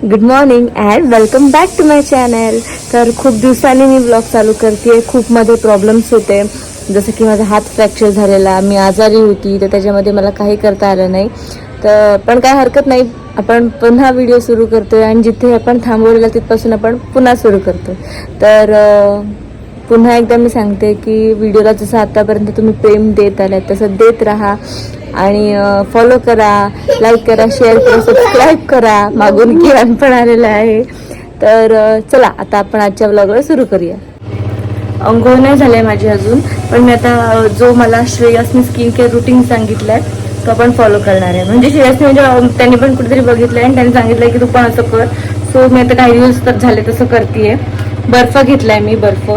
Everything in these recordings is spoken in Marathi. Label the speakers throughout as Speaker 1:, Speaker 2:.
Speaker 1: Good morning and welcome back to my channel तर खूप दिवसांनी मी ब्लॉग चालू करते खूप मध्ये प्रॉब्लेम्स होते. जसं की माझा हात फ्रॅक्चर झालेला मी आजारी होती तर त्याच्यामध्ये मला काही करता आलं नाही. तर पण काय हरकत नाही. आपण पुन्हा व्हिडिओ सुरू करतोय आणि जिथे आपण थांबवलेला तिथपासून आपण पुन्हा सुरू करतो तर पुन्हा एकदा मी सांगते की व्हिडिओला जसं आतापर्यंत तुम्ही प्रेम देत आलाय तसं देत राहा आणि फॉलो करा लाईक करा शेअर करा सबस्क्राईब करा. मागून किरण पण आलेला आहे. तर चला आता आपण आजच्या ब्लॉगला सुरू करूया. अंघोळ नाही झालंय माझी अजून पण मी आता जो मला श्रेयसने स्किन केअर रुटीन आहे तो आपण फॉलो करणार आहे. म्हणजे श्रेयसने म्हणजे त्यांनी पण कुठेतरी बघितलंय आणि त्यांनी सांगितलंय की तू पण असं कर. सो मी आता काही दिवस तर झाले तसं करतेय. बर्फ घेतलाय मी बर्फ.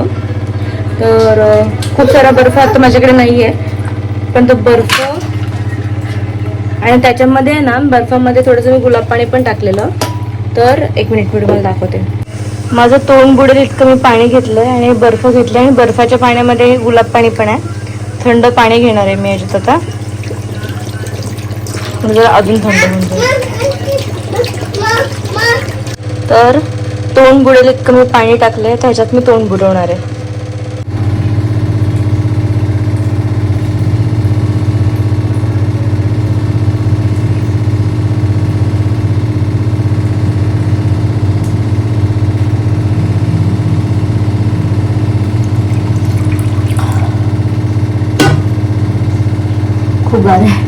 Speaker 1: तर खूप सारा बर्फ आता माझ्याकडे नाहीये. पण तो बर्फ आणि त्याच्यामध्ये आहे ना बर्फामध्ये थोडंसं मी गुलाब पाणी पण टाकलेलं. तर एक मिनिट मी तुम्हाला दाखवते. माझं तोंड बुडेल इतकं मी पाणी घेतलंय आणि बर्फ घेतलं आणि बर्फाच्या पाण्यामध्ये गुलाब पाणी पण आहे. थंड पाणी घेणार आहे मी याच्यात आता. म्हणजे जरा अजून थंड होऊन जाईल. तर तोंड बुडेल इतकं मी पाणी टाकलंय त्याच्यात मी तोंड बुडवणार आहे. खूप गार आहे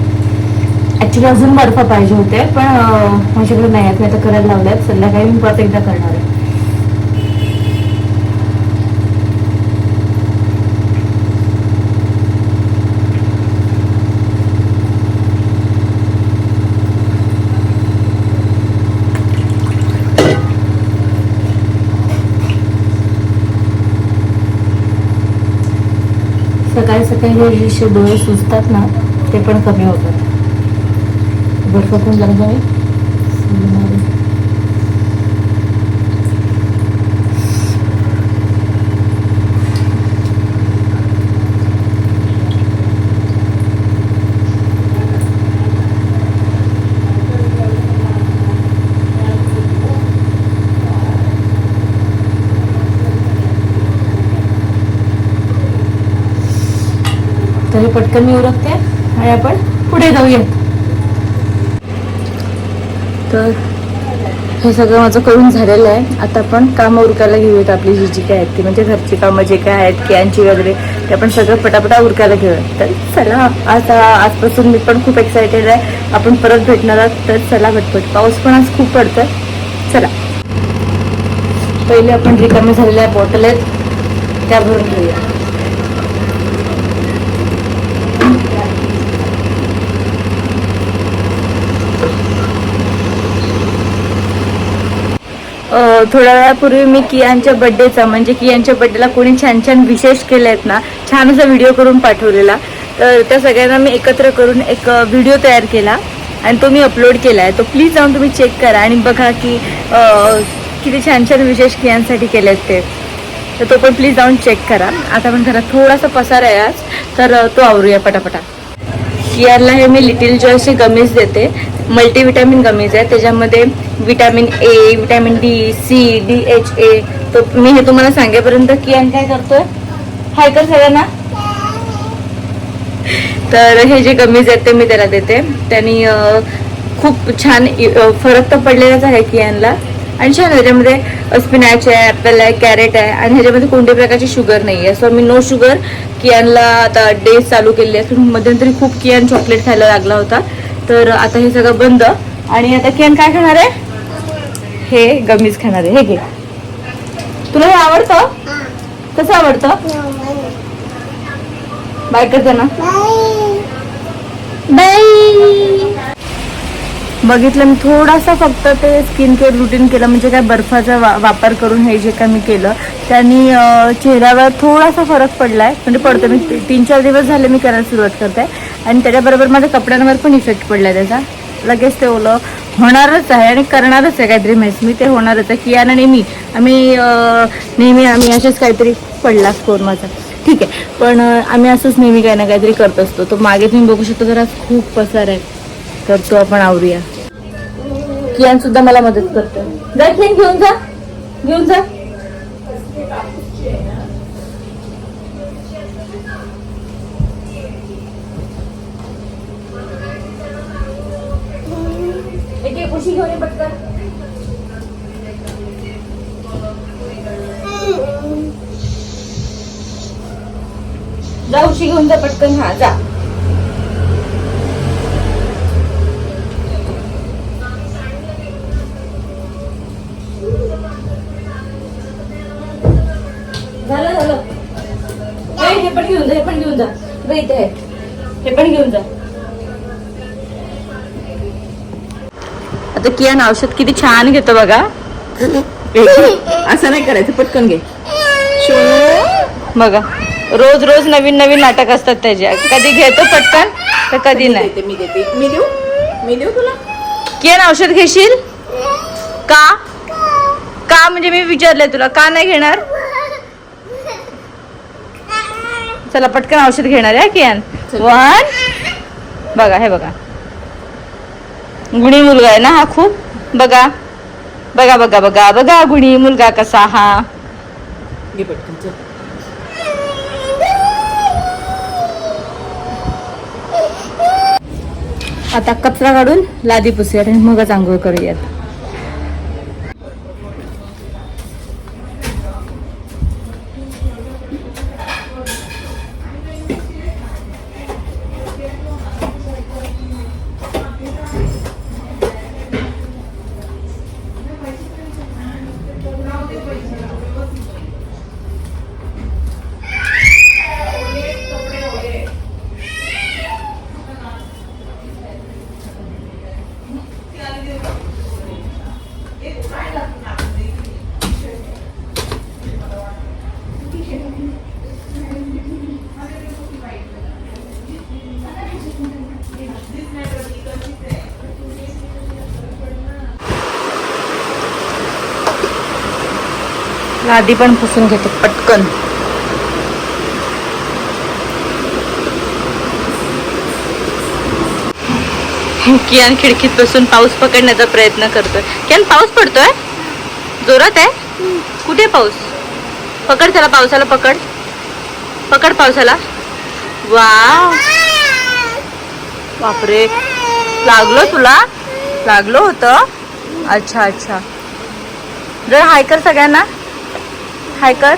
Speaker 1: ॲक्च्युली अजून बर्फ पाहिजे होते पण अं, माझ्याकडे नाही आहेत मी आता करायला लावल्यात. संध्याकाळी मी परत एकदा करणार आहे. सकाळी सकाळी हे जे डोळे सुचतात ना ते पण कमी होतात. बर्फ पण लागणार जाईल तरी पटकन मी उरकते. आणि आपण. पुढे जाऊया. तर हे सगळं माझं करून झालेलं आहे. आता आपण कामं उरकायला घेऊयात आपली जी जी काय आहेत ती. म्हणजे घरची कामं जे काय आहेत कॅनची वगैरे ते आपण सगळं पटापटा उरकायला घेऊयात. तर चला आता आजपासून मी पण खूप एक्सायटेड आहे. आपण परत भेटणार आहोत. तर चला भटपट पाऊस पण आज खूप पडतोय. चला. पहिले आपण रिकामे झालेल्या बॉटल आहेत त्या भरून घेऊया. थोड्या वेळापूर्वी मी कियांच्या बड्डेचा म्हणजे कियांच्या बड्डेला कोणी छान छान विशेष केले आहेत ना छान असा व्हिडिओ करून पाठवलेला. तर त्या सगळ्यांना मी एकत्र करून एक व्हिडिओ तयार केला आणि तो मी अपलोड केला आहे तो प्लीज जाऊन तुम्ही चेक करा आणि बघा की किती छान छान विशेष कियांसाठी केले आहेत ते. तर तो पण प्लीज जाऊन चेक करा. आता पण घरात थोडासा पसार आहे आज तर तो आवरूया पटापटा. कियारला हे मी लिटिल जॉयचे गमीज देते. मल्टीविटॅमिन गमीज आहे त्याच्यामध्ये vitamin A vitamin D C D H A तर मी हे तुम्हाला सांगेपर्यंत कियान काय करतोय? हाय कर सगळ्यांना. तर हे जे गमीज आहेत ते मी त्याला देते. त्यांनी खूप छान फरक तर पडलेलाच आहे कियानला आणि छान आहे. स्पिनॅच आहे ॲपल आहे कॅरेट आहे. आणि ह्याच्यामध्ये कोणत्याही प्रकारची शुगर नाही आहे सो मी नो शुगर कियानला आता डेज चालू केले आहे मध्यंतरी खूप कियान चॉकलेट खायला लागला होता. तर आता हे सगळं बंद. आणि आता केन काय खाणार आहे? हे गमीज खाणार आहे. हे घे. तुला हे आवडतं? कसं आवडतं? बाय करते ना बाय. बघितलं मी थोडासा फक्त ते स्किन केअर रुटीन केलं म्हणजे काय बर्फाचा वा वापर करून हे जे काय मी केलं त्यांनी चेहऱ्यावर थोडासा फरक पडलाय. म्हणजे पडतो मी तीन चार दिवस झाले मी करायला सुरुवात करते. आणि त्याच्याबरोबर माझ्या कपड्यांवर पण इफेक्ट पडला त्याचा. लगेच ते ओलं होणारच आहे आणि करणारच आहे काहीतरी मेस मी ते होणारच आहे. की यानं नेहमी आम्ही नेहमी आम्ही असेच काहीतरी पडला स्कोर माझा. ठीक आहे. पण आम्ही असंच नेहमी काही ना काहीतरी करत असतो. तो मागे तुम्ही बघू शकतो जरा खूप पसार आहे. तर तो आपण आवरूया. कियान सुद्धा मला मदत करतो जा कियान घेऊन जा. घेऊन जा. उशी घेऊन पटकन. जा उशी घेऊन जा पटकन. हा जा. झालं झालं. पण घेऊन जा हे पण घेऊन जा. बघ इथे. आहे आता कियान औषध किती छान घेतो बघा.
Speaker 2: असं नाही करायचं पटकन घे.
Speaker 1: बघा. रोज रोज नवीन नवीन नाटक असतात त्याचे. कधी घेतो पटकन तर कधी नाही.
Speaker 2: मी देते. मी देऊ? मी देऊ तुला?
Speaker 1: कियान औषध घेशील? का? का? म्हणजे मी विचारलंय तुला. का नाही घेणार? चला पटकन औषध घेणार आहे कियान. वन बघा हे बघा. गुणी मुलगा आहे ना हा खूप? बघा. बघा बघा बघा बघा गुणी मुलगा कसा हा. आता कचरा काढून लादी पुसूयात आणि मगच आंघोळ करूयात. लादी पण पुसून घेते. पटकन. कियान खिडकीत बसून पाऊस पकडण्याचा प्रयत्न करतोय. कियान पाऊस पडतोय? जोरात आहे? कुठे पाऊस? पकड त्याला पावसाला पकड. पकड पावसाला. वा बापरे. लागलो तुला? लागलो होतं? अच्छा अच्छा. जर हाय कर सगळ्यांना. हाय कर.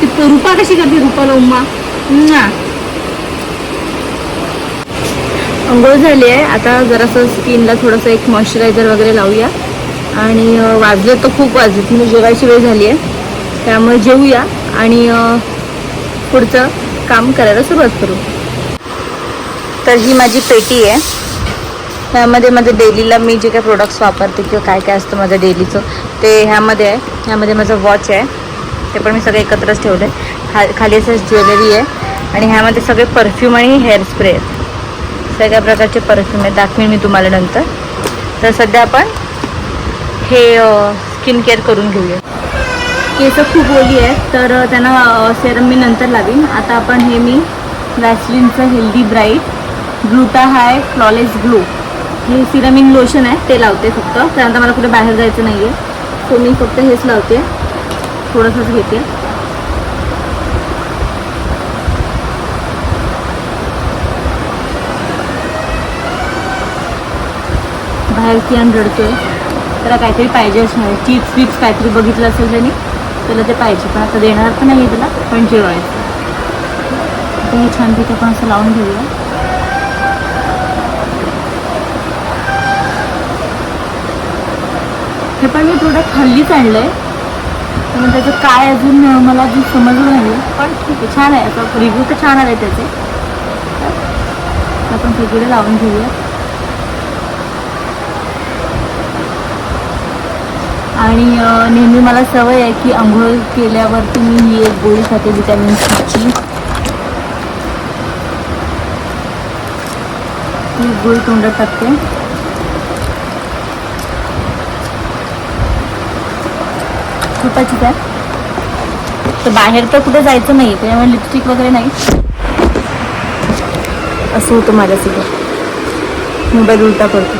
Speaker 1: ती प- रुपा कशी करते रुपाला उम्मा. अंघोळ झाली आहे. आता जरासं स्किनला थोडंसं एक मॉइश्चरायझर वगैरे लावूया. आणि अं, वाजले तर खूप वाजले म्हणजे जेवायची वेळ झाली आहे. त्यामुळे जेवूया. आणि अं, पुढचं काम करायला सुरुवात करू. तर ही माझी पेटी आहे. ह्यामध्ये माझं डेलीला मी जे काही प्रोडक्ट्स वापरते किंवा काय काय असतं माझं डेलीचं ते ह्यामध्ये आहे. ह्यामध्ये माझं वॉच आहे. ते पण मी सगळं एकत्रच ठेवलं आहे खा खाली असं ज्वेलरी आहे. आणि ह्यामध्ये सगळे परफ्यूम आणि हेअर स्प्रे आहेत. सगळ्या प्रकारचे परफ्यूम आहेत. दाखवेन मी तुम्हाला नंतर. तर सध्या आपण हे स्किन केअर करून घेऊया. केस खूप ओली आहेत तर त्यांना सेरम मी नंतर लावीन. आता आपण हे मी वॅसलिनचं healthy bright gluta hya flawless glow हे सिरमिन लोशन आहे ते लावते फक्त. त्यानंतर मला कुठे बाहेर जायचं नाही आहे सो मी फक्त हेच लावते. थोडंसंच घेते. बाहेर कियान रडतोय. त्याला काहीतरी पाहिजे असणार चिप्स विप्स काहीतरी बघितलं असेल त्यांनी त्याला ते पाहिजे. पण आता देणार पण नाही त्याला पण जेवायचं. आता हे छानपैकी आपण असं लावून घेऊया. हे पण मी प्रोडक्ट हल्लीच आणलं आहे त्यामुळे त्याचं काय अजून मला अजून समजलं नाही पण ठीक आहे छान आहे. असं रिव्ह्यू तर छान आले त्याचे. आपण सगळीकडे लावून घेऊया. आणि नेहमी मला सवय आहे की आंघोळ केल्यावरती मी ही एक गोळी खाते विटॅमिन सीची ही गोळी तोंडात टाकते. झोपायची काय तर बाहेर तर कुठे जायचं नाही त्याच्यामुळे लिपस्टिक वगैरे नाही. असं होतं माझ्यासोबत. मोबाईल उलटा पडतो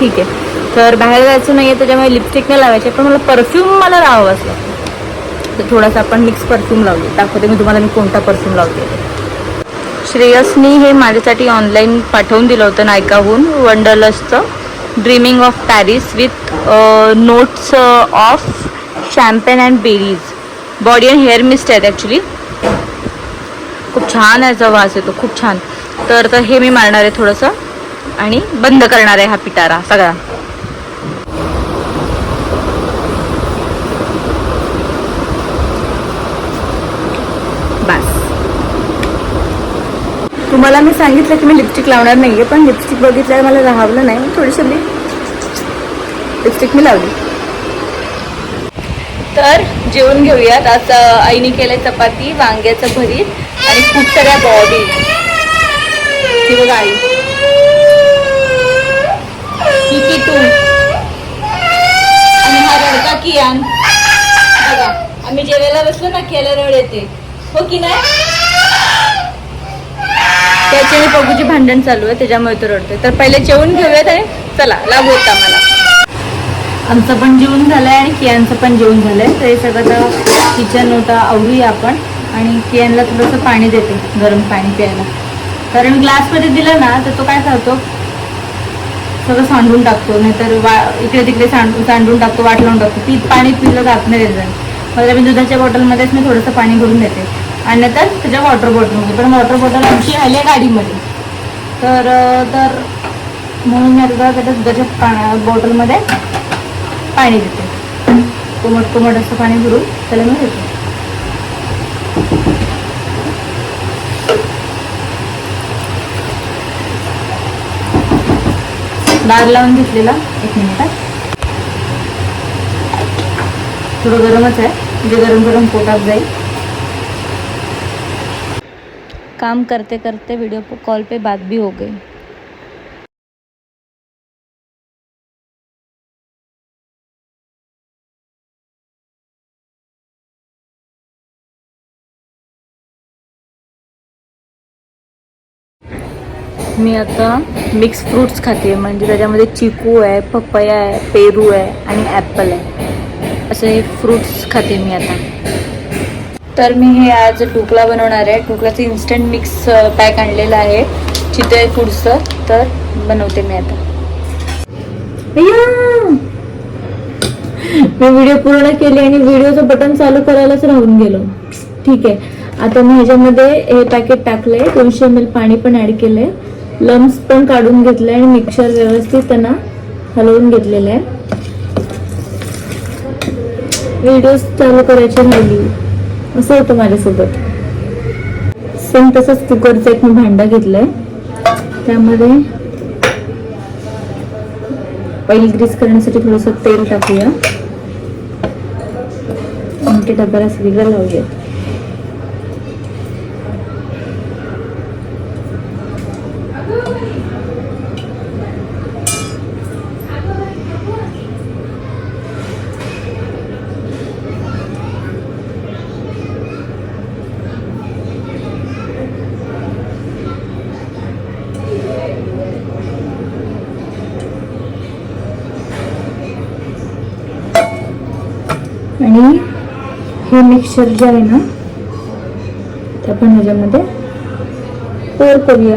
Speaker 1: ठीक आहे. तर बाहेर जायचं नाही आहे त्याच्यामुळे लिपस्टिक नाही लावायचे पण मला परफ्यूम मला लावावं असं तर थोडासा आपण मिक्स परफ्यूम लावले दाखवते मी तुम्हाला मी कोणता परफ्यूम लावते. श्रेयसनी हे माझ्यासाठी ऑनलाईन पाठवून दिलं होतं नायकाहून वंडरलसचं dreaming of Paris with notes of champagne and berries body and hair mist आहेत ॲक्च्युली खूप छान याचा वास येतो खूप छान. तर तर हे मी मारणार आहे थोडंसं आणि बंद करणार आहे हा पिटारा सगळा. बस. तुम्हाला मी सांगितलं की मी लिपस्टिक लावणार नाहीये पण लिपस्टिक बघितल्यावर मला राहावलं नाही. थोडीशी मी लिपस्टिक मी लावली. तर जेवण घेऊयात. आज आईने केलं चपाती वांग्याचं भरीत आणि खूप साऱ्या बॉडी ही बघा आई. किती तू आणि हा रडका कियान. बघा आम्ही जेवायला बसलो ना केला रड येते. हो की नाही? त्याचे आणि पगूची भांडण चालू आहे त्याच्यामुळे तो रडतोय. तर पहिले जेवून घेऊयात आणि चला लागू होता मला आमचं पण जेवण झालंय आणि कियांचं पण जेवण झालंय. तर हे सगळं किचन होता आवडूया आपण. आणि कियांना थोडंसं पाणी देते गरम पाणी प्यायला. कारण ग्लासमध्ये दिलं ना तर तो काय करतो? सगळं सांडून टाकतो. नाहीतर वा इकडे तिकडे सांडून सांडून टाकतो वाट लावून टाकतो. ती पाणी पिलं जात नाही त्याचं. मग मी दुधाच्या बॉटलमध्येच मी थोडंसं पाणी भरून देते. आणि नंतर त्याच्या वॉटर बॉटलमध्ये पण वॉटर बॉटल आमची आली आहे गाडीमध्ये. तर तर म्हणून मी आता त्याच्या दुधाच्या पाण्या बॉटलमध्ये पाणी देते कोमट कोमट असं पाणी भरून त्याला मी देते. डाग लावून घेतलेला एक मिनिटात थोडं गरमच आहे. म्हणजे गरम गरम पोटात जाईल. काम करते करते वीडियो कॉल पे बात भी हो गई. मी आता मिक्स फ्रूट्स खाते. म्हणजे त्याच्यामध्ये चिकू आहे पपया आहे पेरू आहे आणि ॲपल आहे. असे हे फ्रूट्स खाते मी आता. तर मी हे आज टुकला बनवणार आहे. टुकलाचं इन्स्टंट मिक्स पॅक आणलेलं आहे. चितळे फूडचं तर बनवते मी आता. मी व्हिडिओ पूर्ण केली आणि व्हिडिओचं बटन चालू करायलाच राहून गेलो. ठीक आहे. आता मी ह्याच्यामध्ये हे पॅकेट टाकलंय. दोनशे एम एल पाणी पण ऍड आहे लम्स पण काढून घेतले आणि मिक्सर व्यवस्थित त्यांना हलवून घेतलेलं आहे. व्हिडिओज चालू करायचे राहिली. असं होतं माझ्यासोबत. सेम तसंच कुकरचं एक मी भांडं घेतलंय. त्यामध्ये ऑइल ग्रीस करण्यासाठी थोडंसं तेल टाकूया. आणि ते डब्याला सगळीकडे लावूया आणि हे मिक्सचर जे आहे ना ते आपण ह्याच्यामध्ये पोर करूया.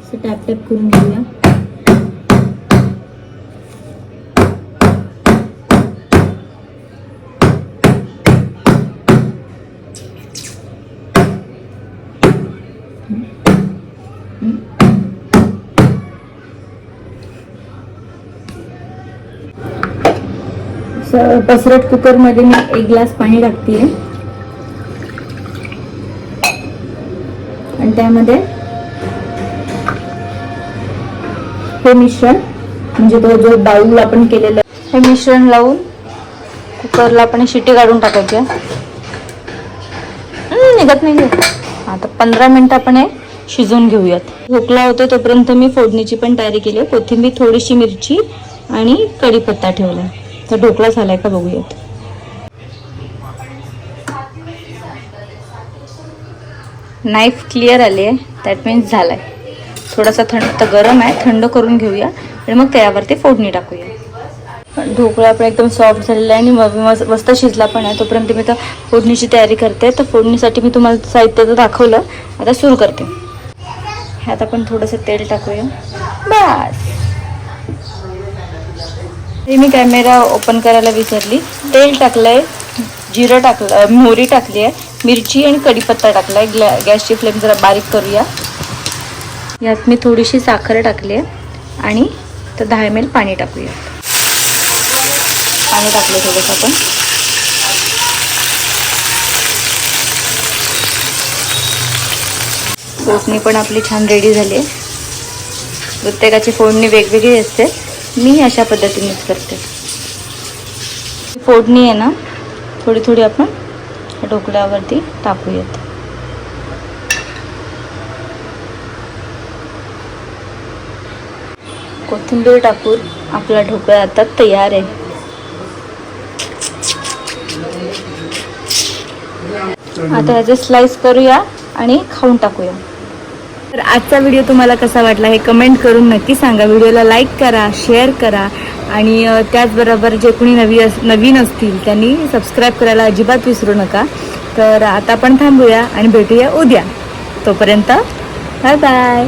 Speaker 1: असं टॅप टॅप करून घेऊया. पसरट कुकरमध्ये मी एक ग्लास पाणी टाकते त्यामध्ये हे मिश्रण म्हणजे तो जो बाऊल आपण केलेलं हे मिश्रण लावून कुकरला आपण शिटी काढून टाकायचे निघत नाही आता पंधरा मिनिटं आपण हे शिजवून घेऊयात. ढोकला होतो तोपर्यंत मी फोडणीची पण तयारी केली कोथिंबीर थोडीशी मिरची आणि कढीपत्ता ठेवला तर ढोकळा झालाय का बघूयात. नाईफ क्लिअर आली आहे. दॅट मीन्स झालाय. थोडासा थंड तर गरम आहे. थंड करून घेऊया. आणि मग त्यावरती फोडणी टाकूया. ढोकळा पण एकदम सॉफ्ट झालेला आहे आणि मग मस्त मस्त शिजला पण आहे. तोपर्यंत मी तर फोडणीची तयारी करते. तर फोडणीसाठी मी तुम्हाला साहित्य तर दाखवलं. आता सुरू करते. ह्यात आपण थोडंसं तेल टाकूया. बस. हे मी कॅमेरा ओपन करायला विसरली. तेल टाकलं आहे जिरं टाकलं मोहरी टाकली आहे. मिरची आणि कढीपत्ता टाकला आहे ग्लॅ गॅसची फ्लेम जरा बारीक करूया. यात मी थोडीशी साखर टाकली आहे आणि तर दहा एम एल पाणी टाकूया. पाणी टाकलं थोडंसं आपण. फोडणी पण आपली छान रेडी झाली. आहे प्रत्येकाची फोडणी वेगवेगळी असते. मी अशा पद्धतीनेच करते. फोडणी आहे ना थोडी थोडी आपण ढोकळ्यावरती टाकूयात कोथिंबीर टाकून आपला ढोकळा आता तयार आहे. आता ह्याचे स्लाइस करूया आणि खाऊन टाकूया. तर आजचा व्हिडिओ तुम्हाला कसा वाटला हे कमेंट करून नक्की सांगा. व्हिडिओला लाईक करा शेअर करा. आणि त्याचबरोबर जे कोणी नवी अस नवीन असतील त्यांनी सबस्क्राईब करायला अजिबात विसरू नका. तर आता आपण थांबूया आणि भेटूया उद्या. तोपर्यंत बाय बाय